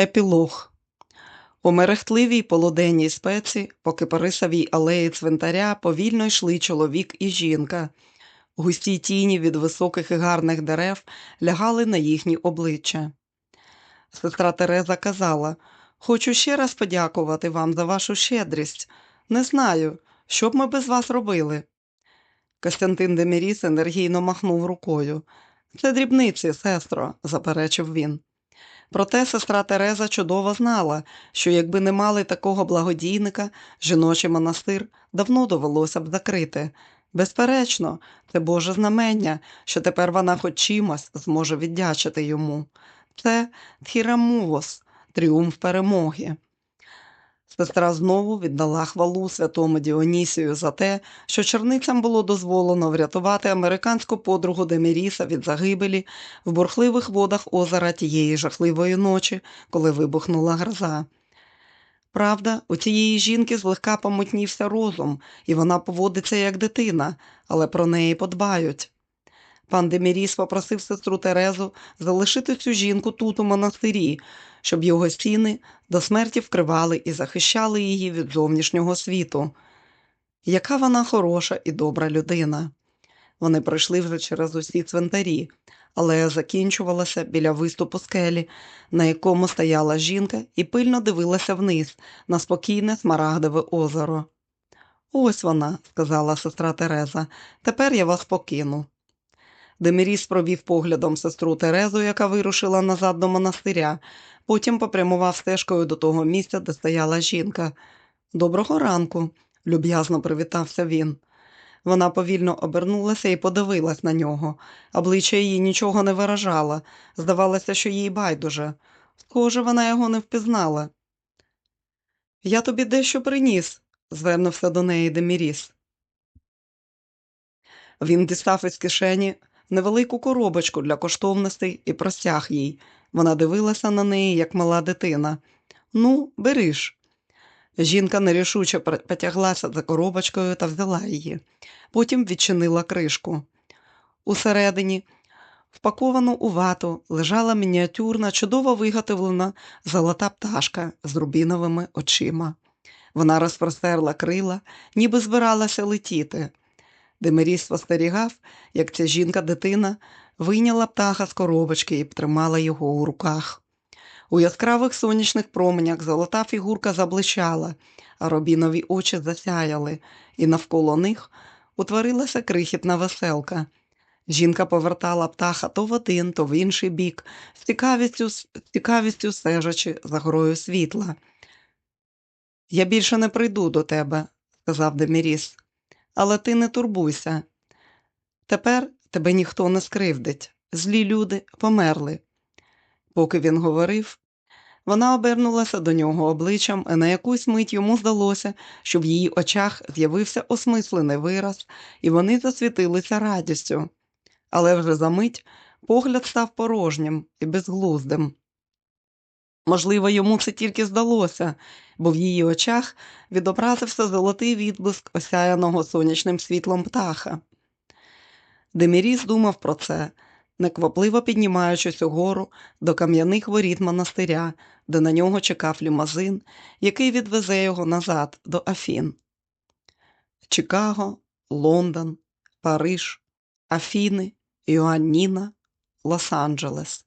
Епілог У мерехтливій полуденній спеці по кипарисовій алеї цвинтаря повільно йшли чоловік і жінка. Густі тіні від високих і гарних дерев лягали на їхні обличчя. Сестра Тереза казала Хочу ще раз подякувати вам за вашу щедрість. Не знаю, що б ми без вас робили. Костянтин Деміріс енергійно махнув рукою. Це дрібниці, сестро, заперечив він. Проте сестра Тереза чудово знала, що якби не мали такого благодійника, жіночий монастир давно довелося б закрити. Безперечно, це Боже знамення, що тепер вона хоч чимось зможе віддячити йому. Це Тхірамувос, тріумф перемоги. Сестра знову віддала хвалу святому Діонісію за те, що черницям було дозволено врятувати американську подругу Деміріса від загибелі в бурхливих водах озера тієї жахливої ночі, коли вибухнула гроза. Правда, у цієї жінки злегка помутнівся розум, і вона поводиться як дитина, але про неї подбають. Пан Деміріс попросив сестру Терезу залишити цю жінку тут у монастирі, щоб його стіни до смерті вкривали і захищали її від зовнішнього світу. Яка вона хороша і добра людина. Вони пройшли вже через усі цвинтарі, але закінчувалася біля виступу скелі, на якому стояла жінка і пильно дивилася вниз на спокійне смарагдове озеро. Ось вона, сказала сестра Тереза, тепер я вас покину. Деміріс провів поглядом сестру Терезу, яка вирушила назад до монастиря, потім попрямував стежкою до того місця, де стояла жінка. Доброго ранку, люб'язно привітався він. Вона повільно обернулася і подивилась на нього. Обличчя її нічого не виражало. Здавалося, що їй байдуже. Схоже, вона його не впізнала. Я тобі дещо приніс, звернувся до неї Деміріс. Він дістав із кишені невелику коробочку для коштовностей і простяг їй. Вона дивилася на неї, як мала дитина. Ну, бериш. Жінка нерішуче потяглася за коробочкою та взяла її. Потім відчинила кришку. Усередині, впаковану у вату, лежала мініатюрна, чудово виготовлена золота пташка з рубіновими очима. Вона розпростерла крила, ніби збиралася летіти. Демиріс спостерігав, як ця жінка-дитина вийняла птаха з коробочки і тримала його у руках. У яскравих сонячних променях золота фігурка заблищала, а робінові очі засяяли, і навколо них утворилася крихітна веселка. Жінка повертала птаха то в один, то в інший бік, з цікавістю, з цікавістю стежачи за грою світла. Я більше не прийду до тебе, сказав Деміріс, але ти не турбуйся. Тепер тебе ніхто не скривдить. Злі люди померли. Поки він говорив, вона обернулася до нього обличчям, і на якусь мить йому здалося, що в її очах з'явився осмислений вираз, і вони засвітилися радістю. Але вже за мить погляд став порожнім і безглуздим. Можливо, йому це тільки здалося, бо в її очах відобразився золотий відблиск осяяного сонячним світлом птаха. Деміріс думав про це, неквапливо піднімаючись угору до кам'яних воріт монастиря, де на нього чекав лімазин, який відвезе його назад до Афін. Чикаго, Лондон, Париж, Афіни, Йоанніна, Лос-Анджелес.